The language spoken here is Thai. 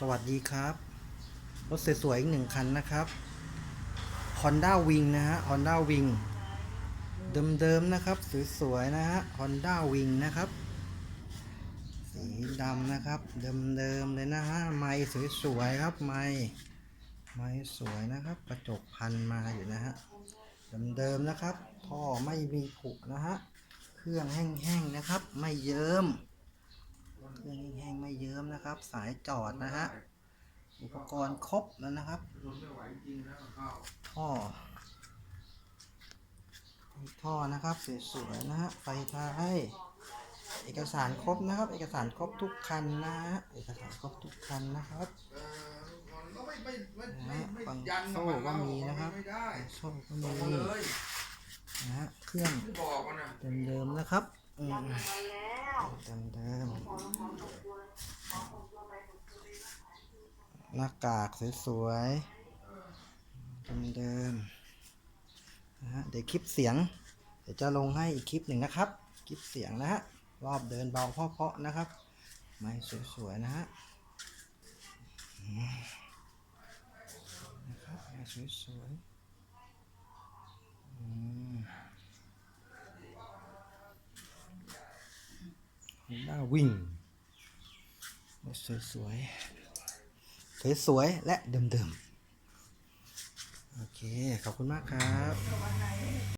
สวัสดีครับ รถสวยๆอีกหนึ่งคันนะครับ Honda Wing นะฮะ Honda Wing เดิมๆนะครับ สวยๆนะฮะ Honda Wing นะครับ สีดำนะครับ เดิมๆเลยนะฮะ ไม้สวยๆครับ ไม้ไม้สวยนะครับ กระจกพันมาอยู่นะฮะ เดิมๆนะครับ ท่อไม่มีผุนะฮะ เครื่องแห้งๆนะครับ ไม่เยิ้ม เครื่องแห้งๆไม่เยิ้ม นะครับ สายจอดนะฮะ อุปกรณ์ครบแล้วนะครับท่อท่อนะครับสวยๆนะฮะ ไฟท้าย เอกสารครบนะครับ เอกสารครบทุกคันนะฮะ เอกสารครบทุกคันนะครับนะฮะฟังโซ่ก็มีนะครับโซ่ก็มีนะฮะ เครื่องเดิมๆนะครับอืมเดิมๆ หน้ากากสวยๆเดิมๆนะฮะเดี๋ยวคลิปเสียง เดี๋ยวจะลงให้อีกคลิปหนึ่งนะครับ คลิปเสียงนะฮะรอบเดินเบาเพาะๆนะครับไม้สวยๆนะฮะนะครับไม้สวยๆอืมหน้าวิ่งสวยสวยสวย สวยๆ และเดิมๆ โอเค ขอบคุณมากครับ